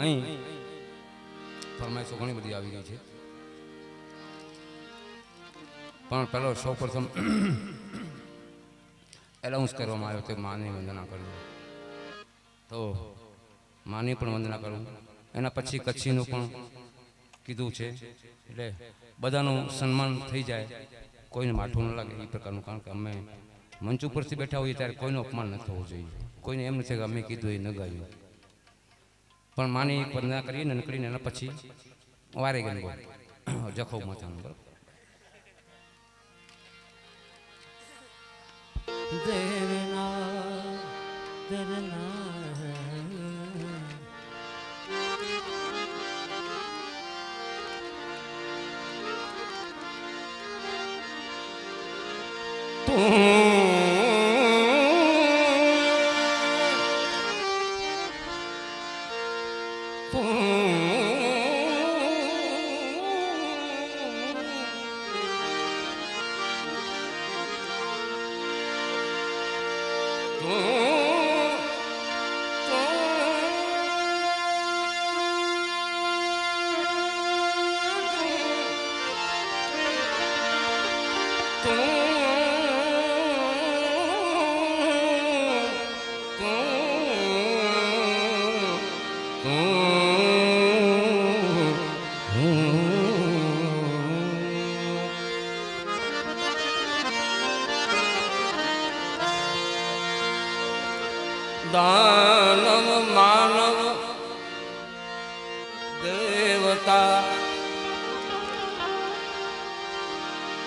અહીં ફરમાઈશો ઘણી બધી આવી ગઈ છે. પણ પહેલો સૌ પ્રથમ એલાઉન્સ કરવામાં આવ્યો તે માની વંદના કરું. તો માની પણ વંદના કરવું એના પછી કચ્છીનું પણ કીધું છે. એટલે બધાનું સન્માન થઈ જાય. કોઈને માઠું ન લાગે એ પ્રકારનું કારણ કે અમે મંચ ઉપરથી બેઠા હોઈએ ત્યારે કોઈનું અપમાન ન થવું જોઈએ. કોઈને એમ નથી કે અમે કીધું એ ન ગાયું. પણ માની એક વંદના કરીને નીકળીને એના પછી વારે ગઈ જખો મચાનું બરાબર. દેવના દેવના Oh.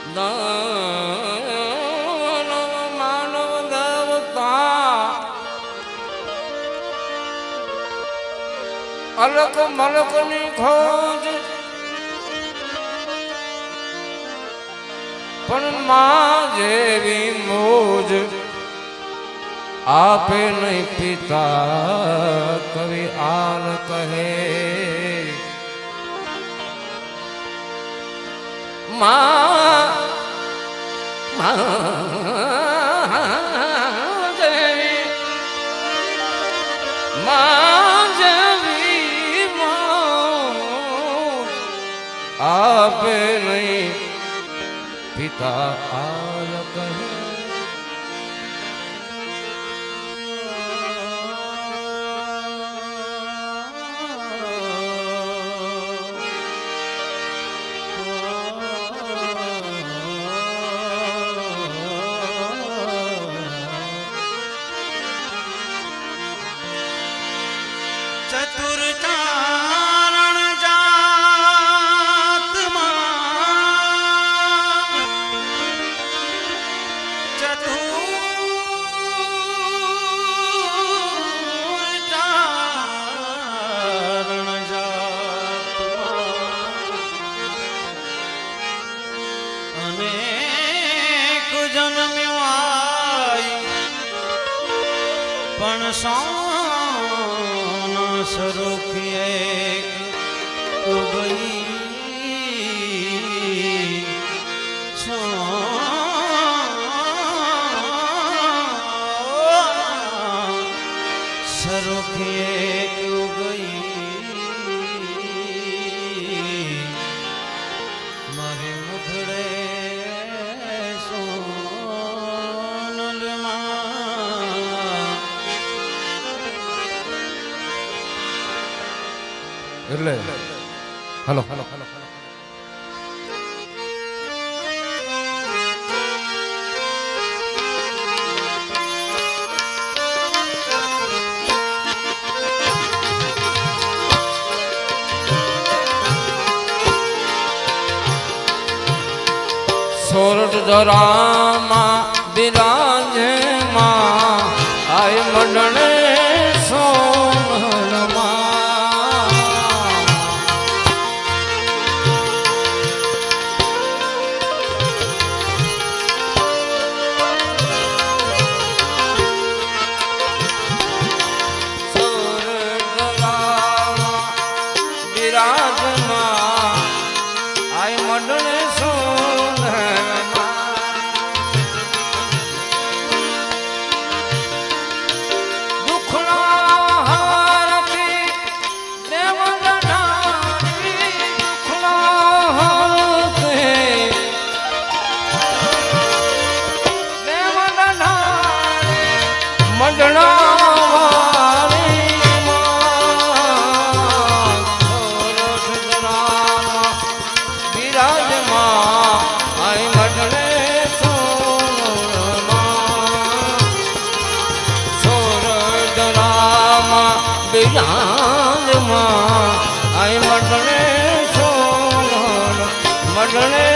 દાનવ મલકની અલક ખોજ પણ માં જેવી મોજ આપે નહીં પિતા કવિ આલ કહે મા દેવી મા જેવી આપે નહીં પિતા આલ પણ સોન સ્વરૂપીએ ઉગઈ એટલે હલો. હલો સોરઠ ધરામાં મઢડે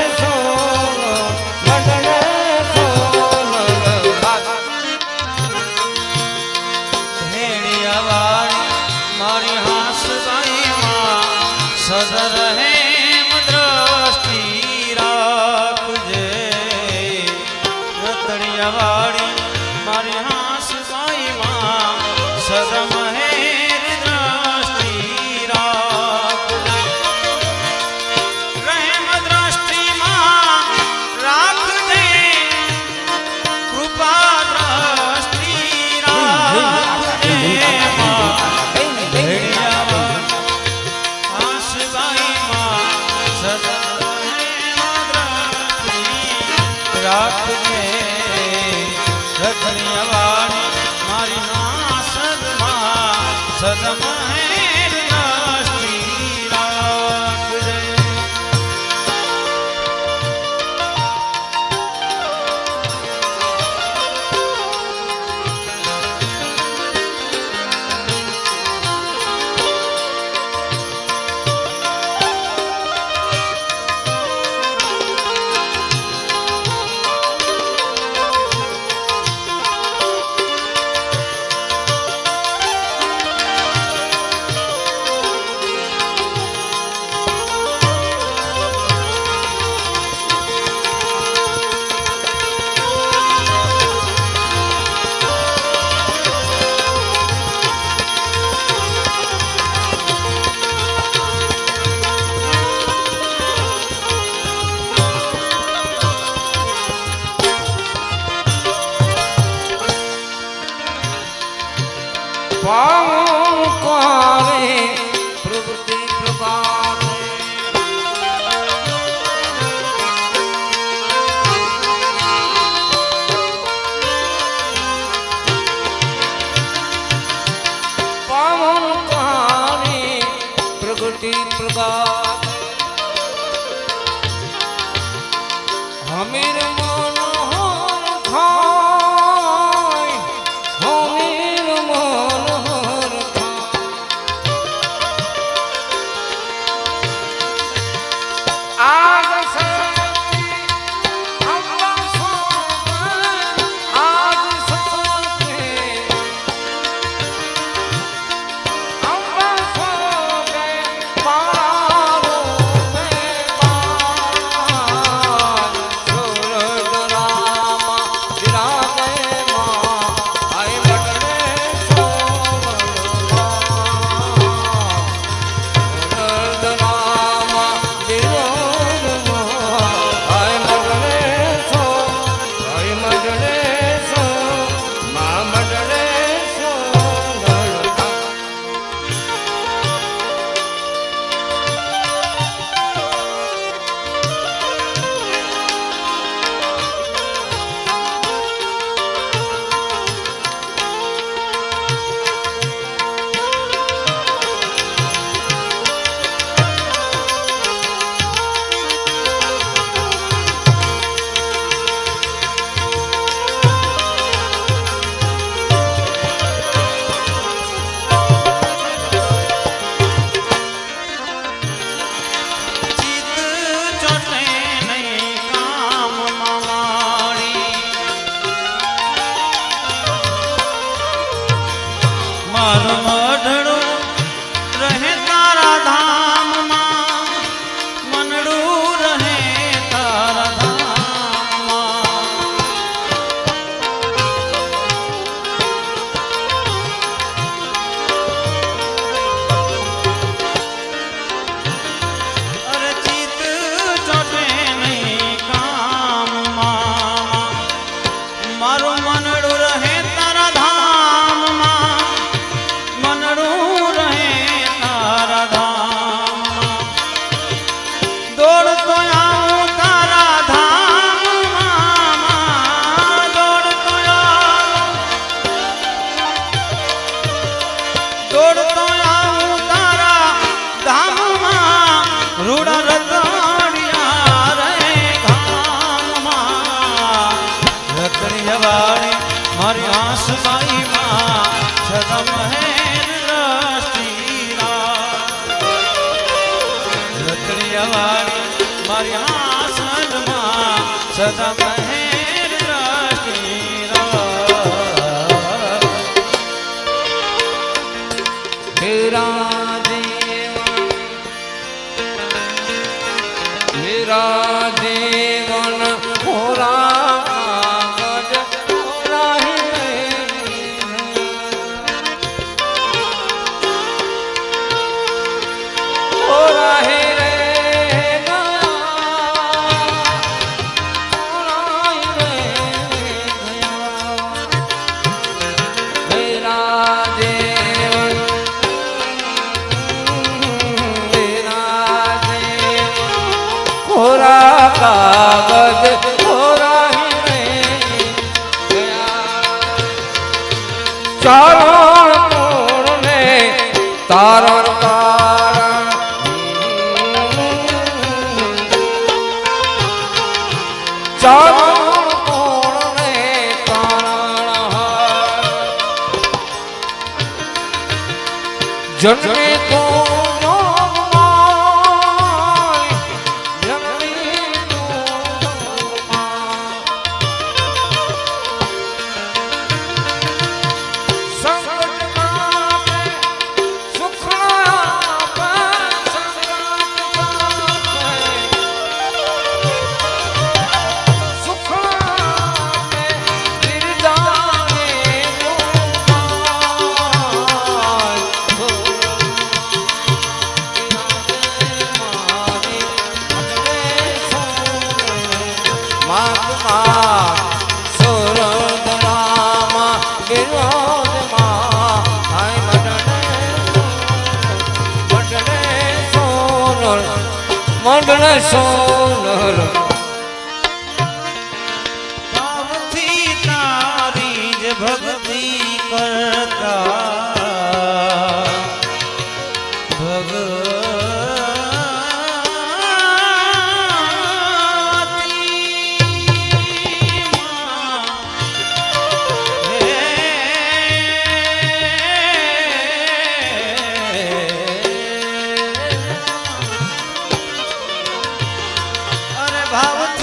પ્રગતિ પ્રકાર વાણી મારી આંસમાં તારણ તારણ. ચરણ કોણ સોનર મંડળ સોનર भाव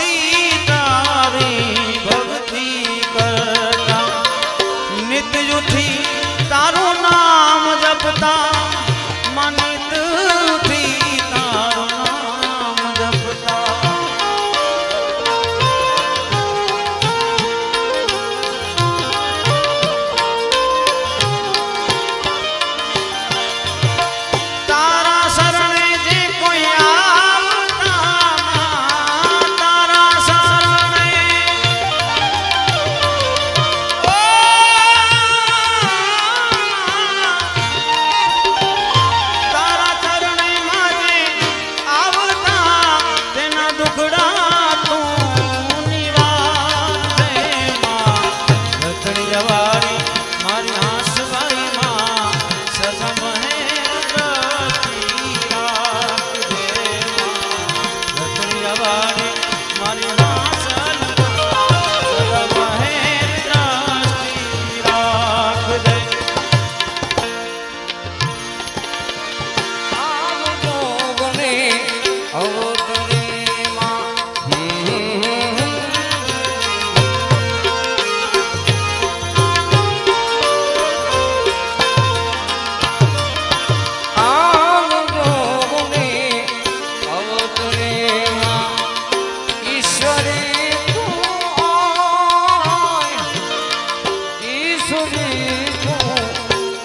সুমিত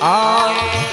আয়